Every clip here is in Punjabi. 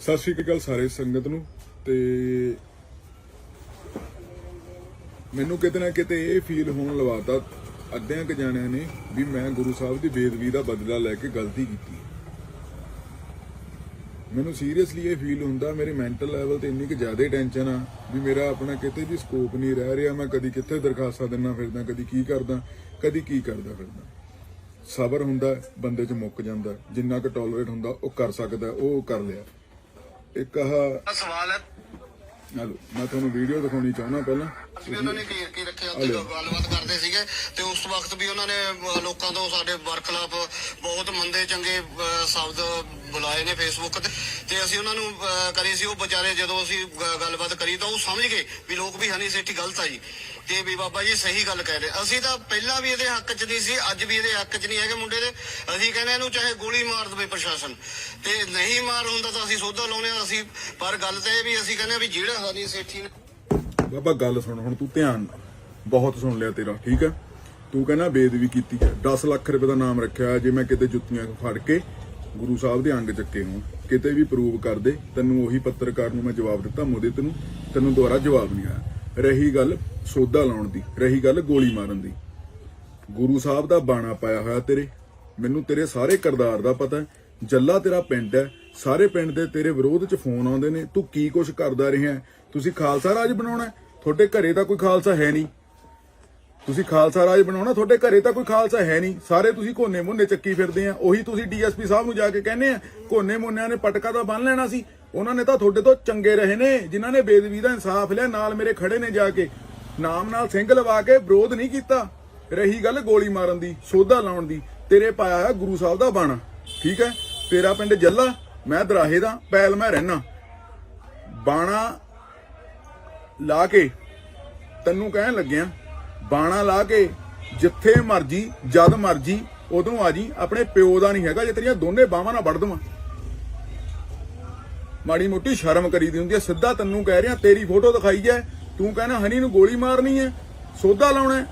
ਸਤਿ ਸ਼੍ਰੀ ਅਕਾਲ ਸਾਰੇ ਸੰਗਤ ਨੂੰ ਤੇ ਮੈਨੂੰ ਕਿਤੇ ਨਾ ਕਿਤੇ ਇਹ ਫੀਲ ਹੋਣ ਲਵਾਤਾ ਅੱਧਿਆਂ ਕ ਜਾਣਿਆਂ ਨੇ ਵੀ ਮੈਂ ਗੁਰੂ ਸਾਹਿਬ ਦੀ ਬੇਦਬੀ ਦਾ ਬਦਲਾ ਲੈ ਕੇ ਗਲਤੀ ਕੀਤੀ। ਮੈਨੂੰ ਸੀਰੀਅਸਲੀ ਇਹ ਫੀਲ ਹੁੰਦਾ ਮੇਰੇ ਮੈਂਟਲ ਲੈਵਲ ਤੇ ਇੰਨੀ ਕਿ ਜ਼ਿਆਦਾ ਟੈਨਸ਼ਨ ਆ ਵੀ ਮੇਰਾ ਆਪਣਾ ਕਿਤੇ ਵੀ ਸਕੋਪ ਨਹੀਂ ਰਹਿ ਰਿਹਾ, ਮੈਂ ਕਦੀ ਕਿੱਥੇ ਦਰਖਾਸਤਾਂ ਦਿੰਨਾ ਫਿਰਦਾ, ਕਦੀ ਕੀ ਕਰਦਾ, ਕਦੀ ਕੀ ਕਰਦਾ ਫਿਰਦਾ। ਸਬਰ ਹੁੰਦਾ, ਬੰਦੇ 'ਚ ਮੁੱਕ ਜਾਂਦਾ, ਜਿੰਨਾ ਕੁ ਟੋਲਰੇਟ ਹੁੰਦਾ ਉਹ ਕਰ ਸਕਦਾ, ਉਹ ਕਰ ਲਿਆ। ਇੱਕ ਆਹ ਆ ਸਵਾਲ ਹੈ। ਮੈਂ ਤੁਹਾਨੂੰ ਵੀਡੀਓ ਦਿਖਾਉਣੀ ਚਾਹੁੰਦਾ ਪਹਿਲਾਂ। ਵੀ ਉਹਨਾਂ ਨੇ ਘੇਰ ਕੇ ਗੱਲਬਾਤ ਕਰਦੇ ਸੀਗੇ ਤੇ ਉਸ ਵਕਤ ਵੀ ਉਹਨਾਂ ਨੇ ਲੋਕਾਂ ਤੋਂ ਸਾਡੇ ਵਰਖਲਾਪ ਬਹੁਤ ਮੰਦੇ ਚੰਗੇ ਸ਼ਬਦ ਬੁਲਾਏ ਨੇ ਫੇਸਬੁੱਕ ਤੇ। ਤੇ ਅਸੀਂ ਉਹਨਾਂ ਨੂੰ ਕਰੀ ਸੀ ਉਹ ਵਿਚਾਰੇ ਜਦੋਂ ਅਸੀਂ ਗੱਲਬਾਤ ਕਰੀ ਤਾਂ ਉਹ ਸਮਝ ਗਏ ਵੀ ਲੋਕ ਵੀ ਹਨੀ ਸੇਠੀ ਗਲਤ ਆ ਜੀ। ਤੇ ਵੀ ਬਾਬਾ ਜੀ ਸਹੀ ਗੱਲ ਕਹਿ ਰਹੇ। ਅਸੀਂ ਤਾਂ ਪਹਿਲਾਂ ਵੀ ਇਹਦੇ ਹੱਕ 'ਚ ਨਹੀਂ ਸੀ ਅੱਜ ਵੀ ਇਹਦੇ ਹੱਕ 'ਚ ਨਹੀਂ ਹੈਗੇ ਮੁੰਡੇ ਦੇ। ਅਸੀਂ ਕਹਿੰਦੇ ਇਹਨੂੰ ਚਾਹੇ ਗੋਲੀ ਮਾਰ ਦੇਵੇ ਪ੍ਰਸ਼ਾਸਨ। ਤੇ ਨਹੀਂ ਮਾਰ ਹੁੰਦਾ ਤਾਂ ਅਸੀਂ ਸੋਧਾ ਲਾਉਨੇ ਆ ਅਸੀਂ ਪਰ ਗੱਲ ਤਾਂ ਇਹ ਵੀ ਅਸੀਂ ਕਹਿੰਦੇ ਆ ਵੀ ਜਿਹੜਾ ਹਨੀ ਸੇਠੀ ਬਾਬਾ ਗੱਲ ਸੁਣ ਹੁਣ ਤੂੰ ਧਿਆਨ ਨਾਲ। ਬਹੁਤ ਸੁਣ ਲਿਆ ਤੇਰਾ, ਠੀਕ ਹੈ ਤੂੰ ਕਹਿੰਦਾ ਬੇਦਬੀ ਕੀਤੀ ਹੈ 10 ਲੱਖ ਰੁਪਏ ਦਾ ਨਾਮ ਰੱਖਿਆ ਜੇ ਮੈਂ ਕਿਤੇ ਜੁੱਤੀਆਂ ਫੜ ਕੇ ਗੁਰੂ ਸਾਹਿਬ ਦੇ ਅੰਗ ਚੱਕੇ ਹੋਣ ਕਿਤੇ ਵੀ ਪ੍ਰੂਵ ਕਰ ਦੇ, ਤੈਨੂੰ ਉਹੀ ਪੱਤਰਕਾਰ ਨੂੰ ਮੈਂ ਜਵਾਬ ਦਿੱਤਾ, ਮੋਦੀ ਤੈਨੂੰ ਤੈਨੂੰ ਦੁਬਾਰਾ ਜਵਾਬ ਨਹੀਂ ਆਇਆ। ਰਹੀ ਗੱਲ ਸੋਦਾ ਲਾਉਣ ਦੀ, ਰਹੀ ਗੱਲ ਗੋਲੀ ਮਾਰਨ ਦੀ। ਗੁਰੂ ਸਾਹਿਬ ਦਾ ਬਾਣਾ ਪਾਇਆ ਹੋਇਆ ਤੇਰੇ। ਮੈਨੂੰ ਤੇਰੇ ਸਾਰੇ ਕਰਦਾਰ ਦਾ ਪਤਾ ਜੱਲਾ ਤੇਰਾ ਪਿੰਡ ਹੈ। ਸਾਰੇ ਪਿੰਡ ਦੇ ਤੇਰੇ ਵਿਰੋਧ ਚ ਫੋਨ ਆਉਂਦੇ ਨੇ। ਤੂੰ ਕੀ ਕੁਛ ਕਰਦਾ ਰਿਹਾ ਤੁਸੀਂ ਖਾਲਸਾ ਰਾਜ ਬਣਾਉਣਾ ਤੁਹਾਡੇ ਘਰੇ ਤਾਂ ਕੋਈ ਖਾਲਸਾ ਹੈ ਨਹੀਂ। ਤੁਸੀਂ ਖਾਲਸਾ ਰਾਜ ਬਣਾਉਣਾ, ਤੁਹਾਡੇ ਘਰੇ ਤਾਂ ਕੋਈ ਖਾਲਸਾ ਹੈ ਨਹੀਂ। ਸਾਰੇ ਤੁਸੀਂ ਕੋਨੇ ਮੋਨੇ ਚੱਕੀ ਫਿਰਦੇ ਆ। ਉਹੀ ਤੁਸੀਂ ਡੀਐਸਪੀ ਸਾਹਿਬ ਨੂੰ ਜਾ ਕੇ ਕਹਿੰਦੇ ਆ ਕੋਨੇ ਮੋਨਿਆਂ ਨੇ ਪਟਕਾ ਤਾਂ ਬੰਨ ਲੈਣਾ ਸੀ। ਉਹਨਾਂ ਨੇ ਤਾਂ ਤੁਹਾਡੇ ਤੋਂ ਚੰਗੇ ਰਹੇ ਨੇ, ਜਿਨ੍ਹਾਂ ਨੇ ਬੇਦਬੀ ਦਾ ਇਨਸਾਫ ਲਿਆ, ਨਾਲ ਮੇਰੇ ਖੜੇ ਨੇ ਜਾ ਕੇ। ਨਾਮ ਨਾਲ ਸਿੰਘ ਲਵਾ ਕੇ ਵਿਰੋਧ ਨਹੀਂ ਕੀਤਾ। ਰਹੀ ਗੱਲ ਗੋਲੀ ਮਾਰਨ ਦੀ, ਸੋਧਾ ਲਾਉਣ ਦੀ। ਤੇਰੇ ਪਾਇਆ ਹੋਇਆ ਗੁਰੂ ਸਾਹਿਬ ਦਾ ਬਾਣਾ। ਠੀਕ ਹੈ? ਤੇਰਾ ਪਿੰਡ ਜੱਲਾ, ਮੈਂ ਦਰਾਹੇ ਦਾ, ਪੈਲ ਮੈਂ ਰਹਿਣਾ ਬਾਣਾ ਲਾ ਕੇ ਤੈਨੂੰ ਕਹਿਣ ਲੱਗਿਆ ਬਾਣਾ ਲਾ ਕੇ ਜਿੱਥੇ ਮਰਜ਼ੀ, ਜਦ ਮਰਜ਼ੀ, ਉਦੋਂ ਆ ਜੀ। ਆਪਣੇ ਪਿਓ ਦਾ ਨਹੀਂ ਹੈਗਾ, ਜੇ ਤੇਰੀਆਂ ਦੋਨੇ ਬਾਹਾਂ ਨਾਲ ਵੱਢ ਦਵਾਂ। ਮਾੜੀ ਮੋਟੀ ਸ਼ਰਮ ਕਰੀਦੀ ਹੁੰਦੀ ਹੈ। ਸਿੱਧਾ ਤੈਨੂੰ ਕਹਿ ਰਿਹਾ, ਤੇਰੀ ਫੋਟੋ ਦਿਖਾਈ ਐ ਤੂੰ ਕਹਿੰਦਾ, ਹਨੀ ਨੂੰ ਗੋਲੀ ਮਾਰਨੀ ਹੈ ਸੋਧਾ ਲਾਉਣਾ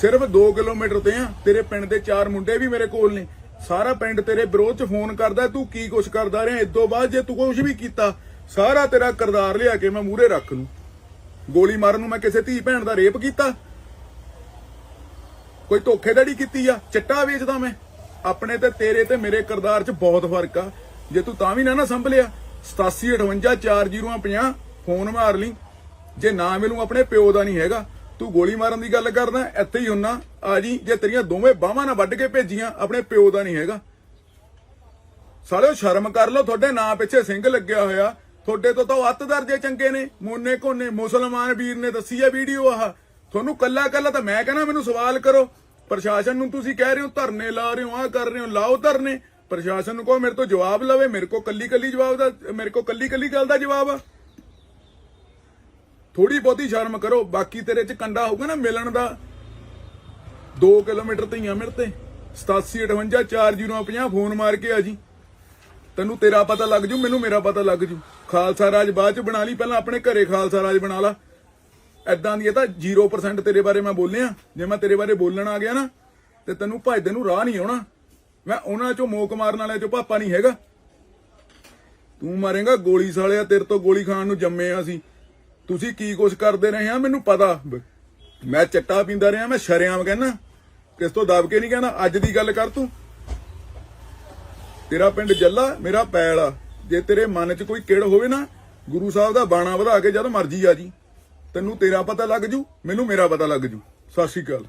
ਸਿਰਫ 2 ਕਿਲੋਮੀਟਰ ਤੇ ਆ। ਤੇਰੇ ਪਿੰਡ ਦੇ ਚਾਰ ਮੁੰਡੇ ਵੀ ਮੇਰੇ ਕੋਲ ਨੇ। ਸਾਰਾ ਪਿੰਡ ਤੇਰੇ ਵਿਰੋਧ ਚ ਫੋਨ ਕਰਦਾ ਤੂੰ ਕੀ ਕੁਛ ਕਰਦਾ ਰਿਹਾ? ਇਦੋਂ ਬਾਅਦ ਜੇ ਤੂੰ ਕੁਛ ਵੀ ਕੀਤਾ, ਸਾਰਾ ਤੇਰਾ ਕਰਦਾਰ ਲਿਆ ਕੇ ਮੈਂ ਮੂਹਰੇ ਰੱਖ ਲੂੰ। ਗੋਲੀ ਮਾਰਨ ਨੂੰ ਮੈਂ ਕਿਸੇ ਧੀ ਭੈਣ ਦਾ ਰੇਪ ਕੀਤਾ। ਕੋਈ ਧੋਖੇਧੜੀ ਕੀਤੀ ਆ? ਚਿੱਟਾ ਵੇਚਦਾ ਮੈਂ। ਆਪਣੇ ਤੇ ਤੇਰੇ ਤੇ ਮੇਰੇ ਕਰਦਾਰ 'ਚ ਬਹੁਤ ਫ਼ਰਕ ਆ। ਜੇ ਤੂੰ ਤਾਂ ਵੀ ਨਾ ਨਾ ਸੰਭਲਿਆ 87584050 ਫੋਨ ਮਾਰ ਲਈ। ਜੇ ਨਾ ਮਿਲੂ ਆਪਣੇ ਪਿਓ ਦਾ ਨਹੀਂ ਹੈਗਾ, ਤੂੰ ਗੋਲੀ ਮਾਰਨ ਦੀ ਗੱਲ ਕਰਦਾ, ਇੱਥੇ ਹੀ ਹੁੰਨਾ। ਆ ਜੀ, ਜੇ ਤੇਰੀਆਂ ਦੋਵੇਂ ਬਾਹਾਂ ਨਾਲ ਵੱਢ ਕੇ ਭੇਜੀਆਂ, ਆਪਣੇ ਪਿਓ ਦਾ ਨਹੀਂ ਹੈਗਾ। ਸਾਲਿਓ, ਸ਼ਰਮ ਕਰ ਲਓ, ਤੁਹਾਡੇ ਨਾਂ ਪਿੱਛੇ ਸਿੰਘ ਲੱਗਿਆ ਹੋਇਆ। ਤੁਹਾਡੇ ਤੋਂ ਤਾਂ ਉਹ ਅੱਤ ਦਰਜੇ ਚੰਗੇ ਨੇ। ਮੋਨੇ ਕੋਨੇ ਮੁਸਲਮਾਨ ਵੀਰ ਨੇ ਦੱਸੀ ਆ ਵੀਡੀਓ ਆਹ। ਤੁਹਾਨੂੰ ਕੱਲਾ ਕੱਲਾ ਤਾਂ ਮੈਂ ਕਹਿੰਦਾ ਮੈਨੂੰ ਸਵਾਲ ਕਰੋ। ਪ੍ਰਸ਼ਾਸਨ ਨੂੰ ਤੁਸੀਂ ਕਹਿ ਰਹੇ ਹੋ, ਧਰਨੇ ਲਾ ਰਹੇ ਹੋ ਆ ਕਰ ਰਹੇ ਹੋ, ਲਾਓ ਧਰਨੇ। ਪ੍ਰਸ਼ਾਸਨ ਨੂੰ ਕਹੋ, ਮੇਰੇ ਤੋਂ ਜਵਾਬ ਲਵੇ, ਮੇਰੇ ਕੋ ਕੱਲੀ ਕੱਲੀ ਜਵਾਬ ਦਾ, ਮੇਰੇ ਕੋ ਕੱਲੀ ਕੱਲੀ ਗੱਲ ਦਾ ਜਵਾਬ ਆ। ਥੋੜੀ ਬਹੁਤੀ ਸ਼ਰਮ ਕਰੋ, ਬਾਕੀ ਤੇਰੇ ਚ ਕੰਡਾ ਹੋਊਗਾ ਨਾ ਮਿਲਣ ਦਾ। 2 ਕਿਲੋਮੀਟਰ ਧੀਆਂ ਮਿਲ ਤੇ 87584050 ਫੋਨ ਮਾਰ ਕੇ ਆ ਜੀ। ਤੈਨੂੰ ਤੇਰਾ ਪਤਾ ਲੱਗ ਜੂ, ਮੈਨੂੰ ਮੇਰਾ ਪਤਾ ਲੱਗ ਜੂ। ਖਾਲਸਾ ਰਾਜ ਬਾਅਦ ਚ ਬਣਾ ਲਈ, ਪਹਿਲਾਂ ਆਪਣੇ ਘਰੇ ਖਾਲਸਾ ਰਾਜ ਬਣਾ ਲਾ। ਐਦਾਂ ਦੀ, ਇਹ ਤਾਂ 0% ਤੇਰੇ ਬਾਰੇ ਮੈਂ ਬੋਲਿਆ। ਜੇ ਮੈਂ ਤੇਰੇ ਬਾਰੇ ਬੋਲਣ ਆ ਗਿਆ ਨਾ, ਤੇ ਤੈਨੂੰ ਭਜਦੇ ਨੂੰ ਰਾਹ ਨਹੀਂ ਆਉਣਾ। ਮੈਂ ਉਹਨਾਂ ਚੋਂ ਮੋਕ ਮਾਰਨ ਵਾਲਿਆਂ ਚੋਂ ਪਾਪਾ ਨਹੀਂ ਹੈਗਾ। ਤੂੰ ਮਾਰੇਗਾ ਗੋਲੀ ਸਾਲਿਆ, ਤੇਰੇ ਤੋਂ ਗੋਲੀ ਖਾਣ ਨੂੰ ਜੰਮੇ ਆ ਸੀ ਤੁਸੀਂ ਕੀ ਕੁਛ ਕਰਦੇ ਰਹੇ ਆ, ਮੈਨੂੰ ਪਤਾ। ਮੈਂ ਚੱਟਾ ਪੀਂਦਾ ਰਿਹਾ, ਮੈਂ ਸ਼ਰਿਆਮ ਕਹਿਣਾ ਕਿਸ ਤੋਂ ਦਬ ਕੇ ਨਹੀਂ ਕਹਿਣਾ ਅੱਜ ਦੀ ਗੱਲ ਕਰ ਤੂੰ। ਤੇਰਾ ਪਿੰਡ ਜੱਲਾ, ਮੇਰਾ ਪੈਲ ਆ। ਜੇ ਤੇਰੇ ਮਨ 'ਚ ਕੋਈ ਕਿੜ ਹੋਵੇ ਨਾ, ਗੁਰੂ ਸਾਹਿਬ ਦਾ ਬਾਣਾ ਵਧਾ ਕੇ ਜਦ ਮਰਜ਼ੀ ਆ ਜੀ। ਤੈਨੂੰ ਤੇਰਾ ਪਤਾ ਲੱਗ ਜੂ ਮੈਨੂੰ ਮੇਰਾ ਪਤਾ ਲੱਗ ਜੂ। ਸਤਿ ਸ਼੍ਰੀ ਅਕਾਲ।